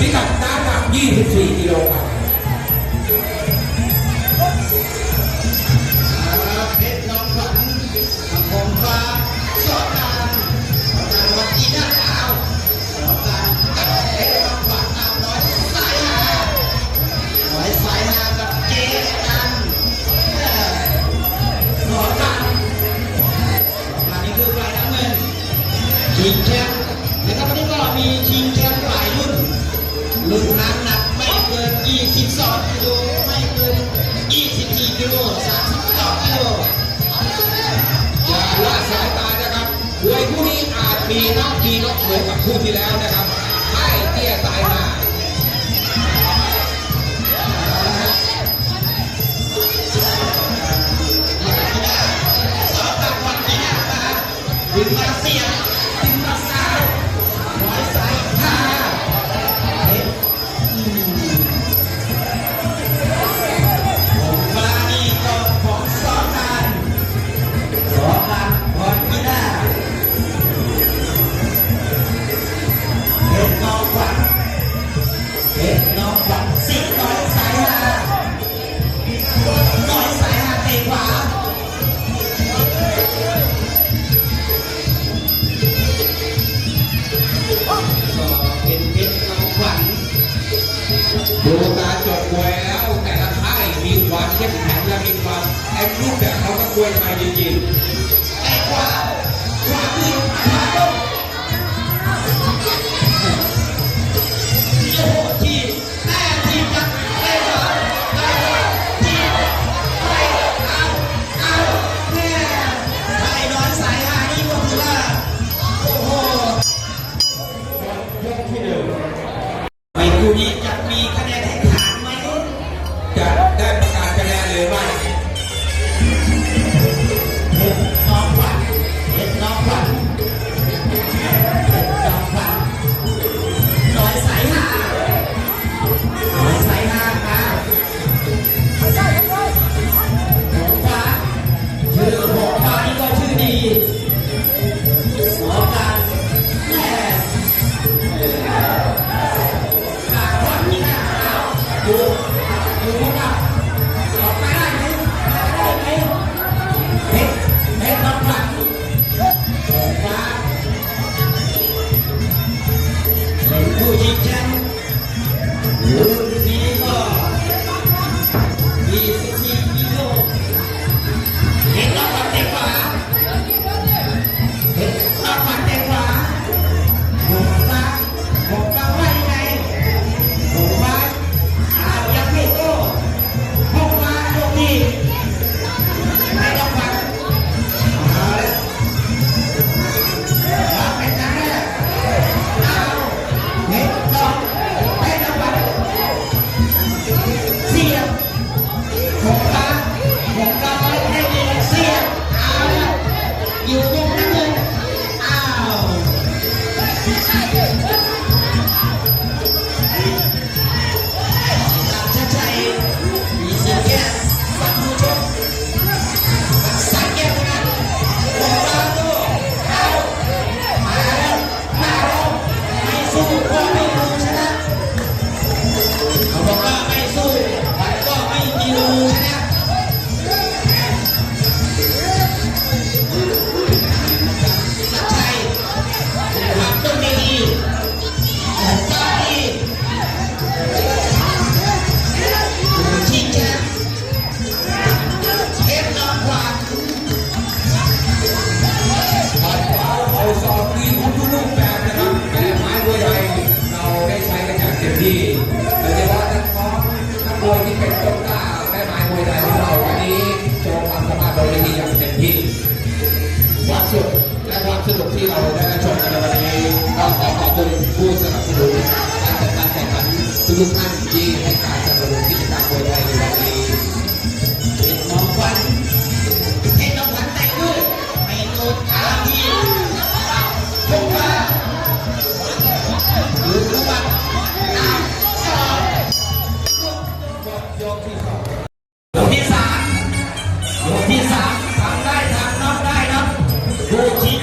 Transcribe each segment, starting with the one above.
พิกัดน้ำหนัก24กิโลกรัม cookie it. มัไอ้รูปแบบเขาก็กล้วยไทยจริงๆแต่กว่าความที่ความ ที่เราได้รัชมกันในวันนี้ก็ขอขอบคุณผู้สนับสนุนการจัดการแข่งขันทุกท่านที่ให้การสนับสนุนกิจกรรมมวยไทยในวันนี้เห็นน้องขวัญเห็นน้องขวัญแต่งด้วยไม่โดขาพี่พงมาหรือระวังน้ำชอยกที่สองยกที่สามยกที่สามทำได้ทำนอกได้นะดูที่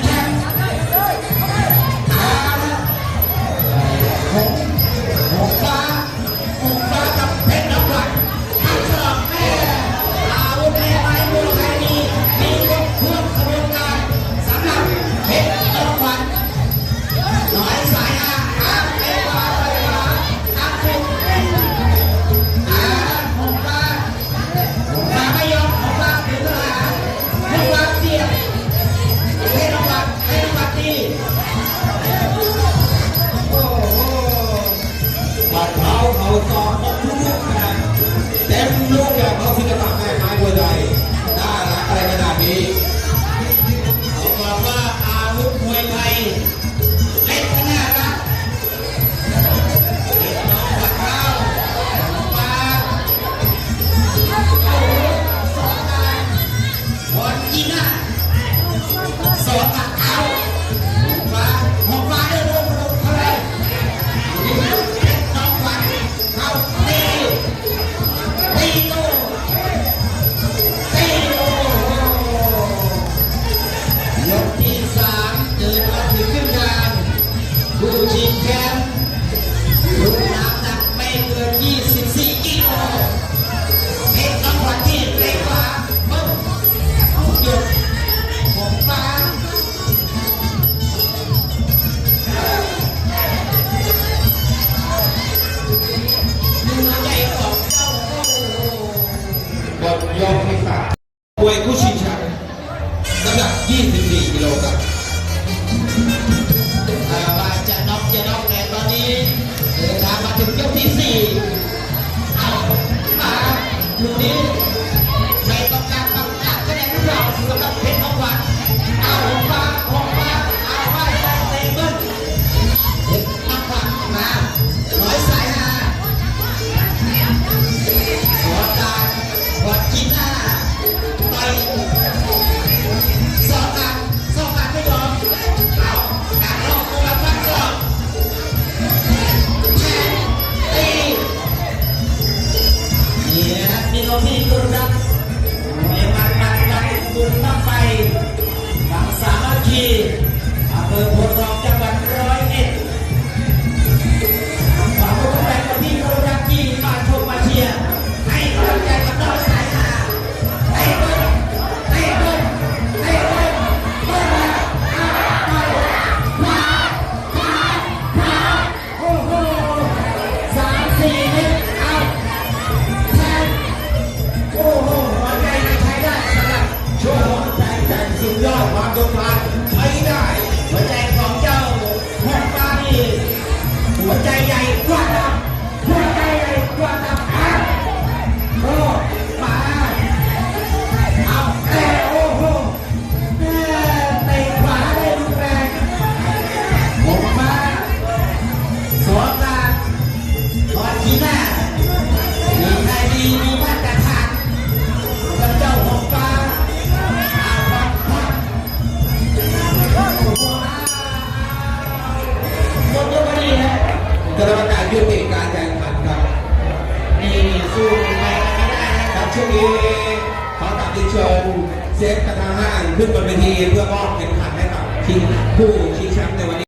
aqui Não, mas eu. เซฟกระทะห้างขึ้นบนเวทีเพื่อมอบเข็มขัดให้กับทีมผู้ชิงแชมป์ในวันนี้